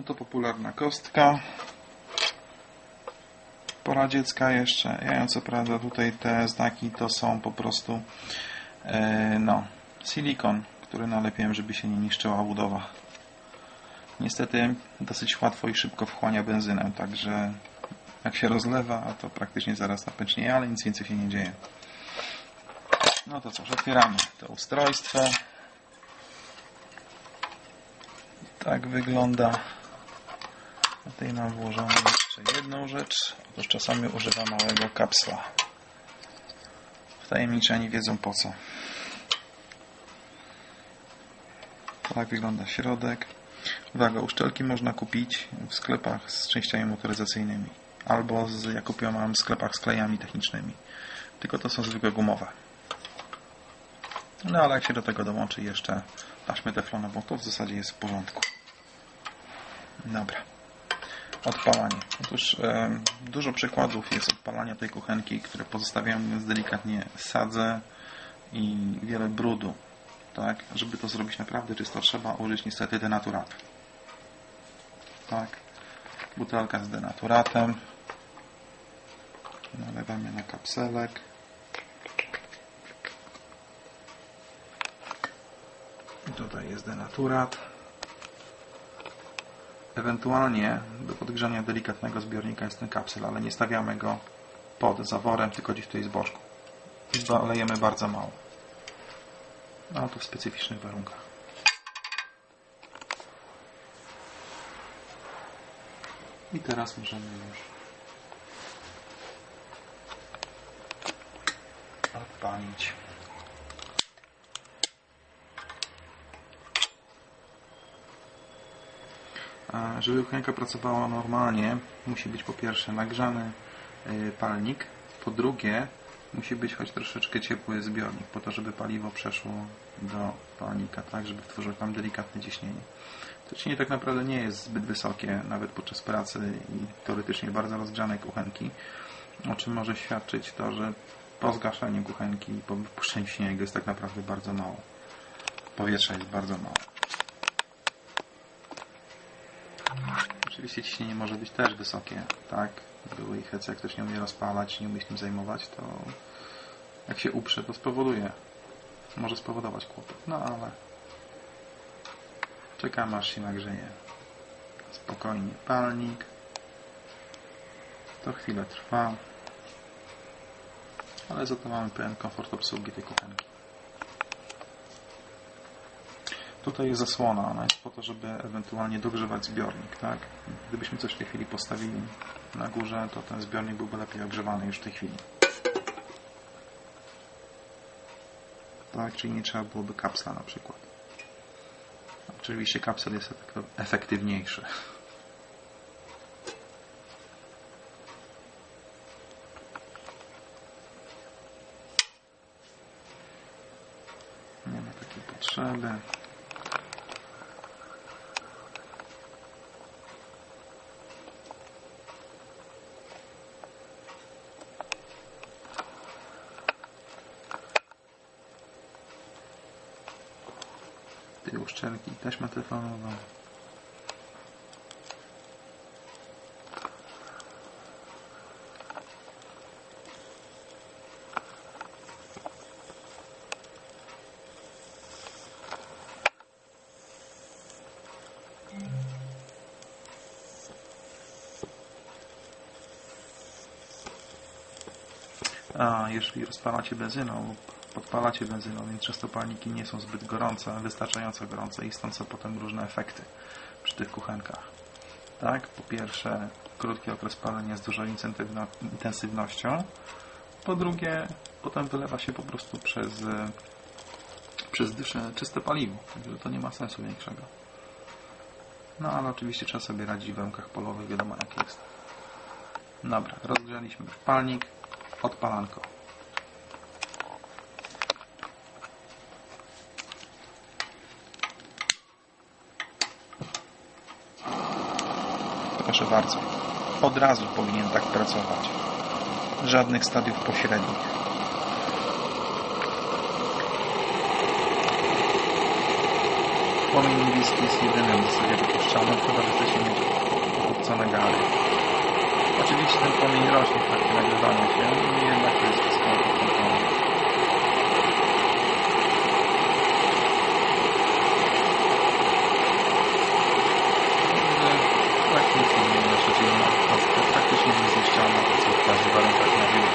Oto popularna kostka. Poradziecka jeszcze. Ja co prawda tutaj te znaki to są po prostu e, no, silikon, który nalepiłem, żeby się nie niszczyła budowa. Niestety dosyć łatwo i szybko wchłania benzynę, także jak się rozlewa, to praktycznie zaraz napęcznieje, ale nic więcej się nie dzieje. No to cóż, otwieramy to ustrojstwo. Tak wygląda. Tutaj mam włożoną jeszcze jedną rzecz. Otóż czasami używam małego kapsla. Wtajemniczeni wiedzą po co. Tak wygląda środek. Uwaga, uszczelki można kupić w sklepach z częściami motoryzacyjnymi. Albo z, ja kupiłem mam w sklepach z klejami technicznymi. Tylko to są zwykłe gumowe. No ale jak się do tego dołączy jeszcze taśmę teflonową, to w zasadzie jest w porządku. Dobra. Odpalanie. Otóż e, dużo przykładów jest odpalania tej kuchenki, które pozostawiają, mówiąc delikatnie, sadzę i wiele brudu. Tak? Żeby to zrobić naprawdę czysto, trzeba użyć niestety denaturatu. Tak. Butelka z denaturatem. Nalewamy na kapselek. I tutaj jest denaturat. Ewentualnie do podgrzania delikatnego zbiornika jest ten kapsel, ale nie stawiamy go pod zaworem, tylko gdzieś tutaj z boczku. I dolejemy bardzo mało. No to w specyficznych warunkach. I teraz możemy już odpalić. Żeby kuchenka pracowała normalnie, musi być po pierwsze nagrzany y, palnik, po drugie musi być choć troszeczkę ciepły zbiornik, po to, żeby paliwo przeszło do palnika, tak, żeby tworzyło tam delikatne ciśnienie. To ciśnienie tak naprawdę nie jest zbyt wysokie, nawet podczas pracy i teoretycznie bardzo rozgrzanej kuchenki, o czym może świadczyć to, że po zgaszeniu kuchenki, po wypuszczeniu śniegu jest tak naprawdę bardzo mało. Powietrza jest bardzo mało. Oczywiście ciśnienie może być też wysokie, tak? Były i hece, jak ktoś nie umie rozpalać, nie umie się tym zajmować, to jak się uprze, to spowoduje, może spowodować kłopot. No ale czekamy aż się nagrzeje. Spokojnie palnik. To chwilę trwa. Ale za to mamy pełen komfort obsługi tej kuchenki. Tutaj jest zasłona, ona jest po to, żeby ewentualnie dogrzewać zbiornik, tak? Gdybyśmy coś w tej chwili postawili na górze, to ten zbiornik byłby lepiej ogrzewany już w tej chwili. Tak, czyli nie trzeba byłoby kapsla na przykład. Oczywiście kapsel jest efektywniejszy. Nie ma takiej potrzeby. Tej uszczelki taśma telefonowa. A jeżeli rozpalacie benzyną lub podpalacie benzyną, więc często palniki nie są zbyt gorące, wystarczająco gorące i stąd są potem różne efekty przy tych kuchenkach. Tak, po pierwsze krótki okres palenia z dużą intensywnością, po drugie potem wylewa się po prostu przez, przez dysze czyste paliwo, także to nie ma sensu większego. No ale oczywiście trzeba sobie radzić w warunkach polowych, wiadomo jak jest. Dobra, rozgrzaliśmy już palnik, odpalanko. Proszę bardzo. Od razu powinien tak pracować. Żadnych stadiów pośrednich. Płomień niebieski jest jedynym w zasadzie dopuszczalnym, chyba że chce się przywrócone gary. Oczywiście ten płomień rośnie w trakcie nagrywania się, niemniej jednak to jest wszystko pod kontrolą. Praktycznie nasza ziemia jest praktycznie niezniszczalna, to co w każdych warunkach na wielu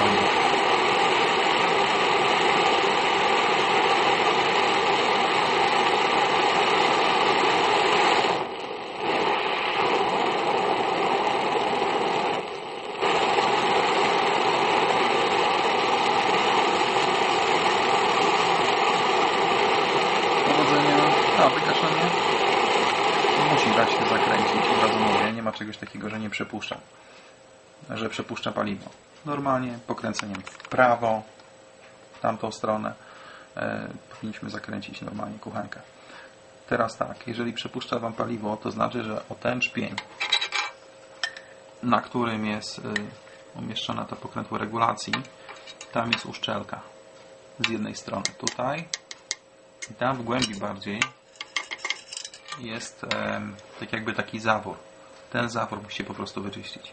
Powodzenia, a wygaszenie dać się zakręcić, od razu mówię, nie ma czegoś takiego, że nie przepuszcza, że przepuszcza paliwo. Normalnie pokręceniem w prawo, w tamtą stronę e, powinniśmy zakręcić normalnie kuchenkę. Teraz tak, jeżeli przepuszcza Wam paliwo, to znaczy, że o ten na którym jest y, umieszczona ta pokrętło regulacji, tam jest uszczelka z jednej strony tutaj i tam w głębi bardziej jest tak jakby taki zawór. Ten zawór musicie po prostu wyczyścić.